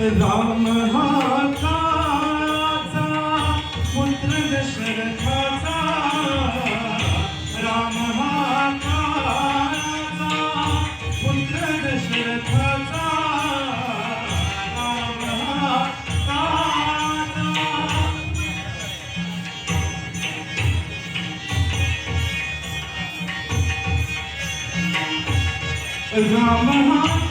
राम हाताचा पुत्र दशरथाचा राम हाताचा पुत्र दशरथाचा राम हाताचा राम हाता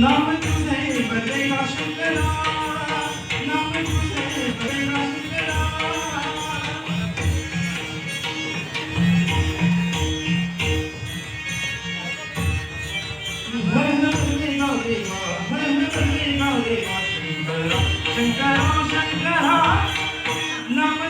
Shankara, Shankara, Shankara, Namaste.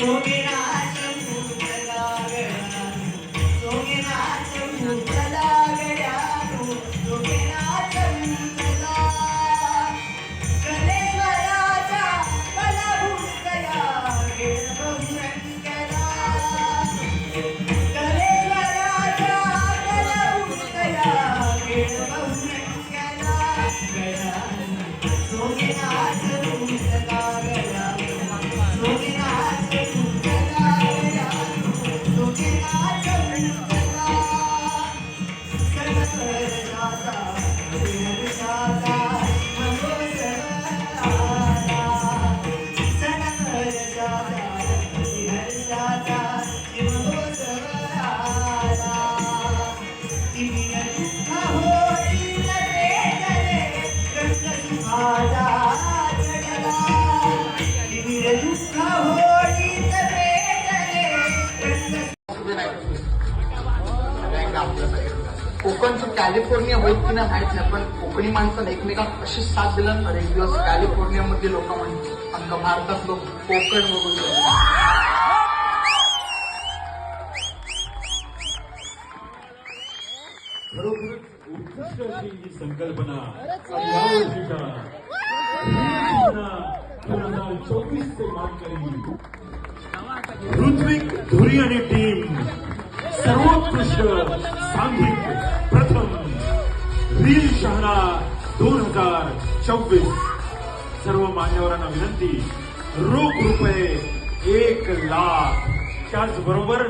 Oh, up. कोकणचं कॅलिफोर्निया होईल की नाही माहीत नाही पण कोकणी माणसाला एकमेकांना अशी साथ दिलं तर एक दिवस कॅलिफोर्नियामध्ये लोक म्हणजे अख्खा भारतात लोक कोकण बघून गेले. उत्कृष्ट अशी ही संकल्पना दोन हजार चोवीस ते मानकरी ऋत्विक धुरी आणि टीम सांघिक प्रथम रील शहाणा दोन हजार चोवीस. सर्व मान्यवरांना विनंती रोख रुपये एक लाख. त्याचबरोबर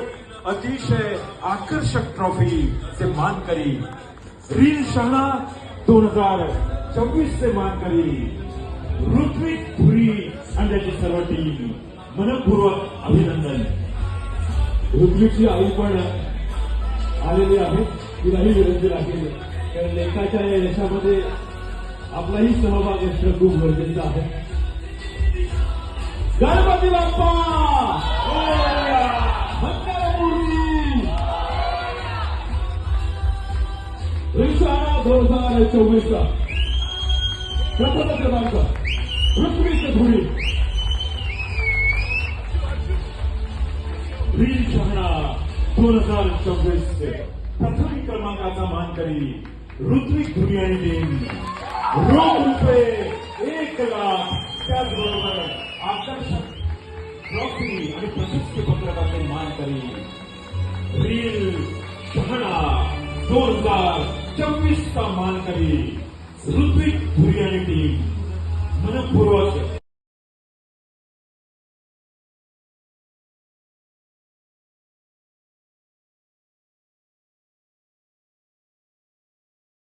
अतिशय आकर्षक ट्रॉफी चे मानकरी. रील शहाणा दोन हजार चोवीस चे मानकरी. ऋत्विक धुरी आणि त्याची सर्व टीम मनपूर्वक अभिनंदन. ऋत्विकची आई पण आलेली आहे तिलाही विनंती राखेल कारण लेखाच्या या यशामध्ये आपलाही सहभाग असणं खूप गरजेचं आहे. गणपती बाप्पा! दोन हजार चोवीसचा प्रथम क्रमांक. पृथ्वीच धुरी. रील शहाणा दोन हजार चोवीस प्रथम क्रमांकाचा मानकरी ऋत्विक धुरी आणि टीम रोख रुपये एक लाख. त्याचबरोबर आकर्षक ट्रॉफी आणि प्रशस्ती पत्रकाचे मानकरी रील शहाणा दोन हजार चोवीसचा मानकरी ऋत्विक धुरी टीम मनपूर्वक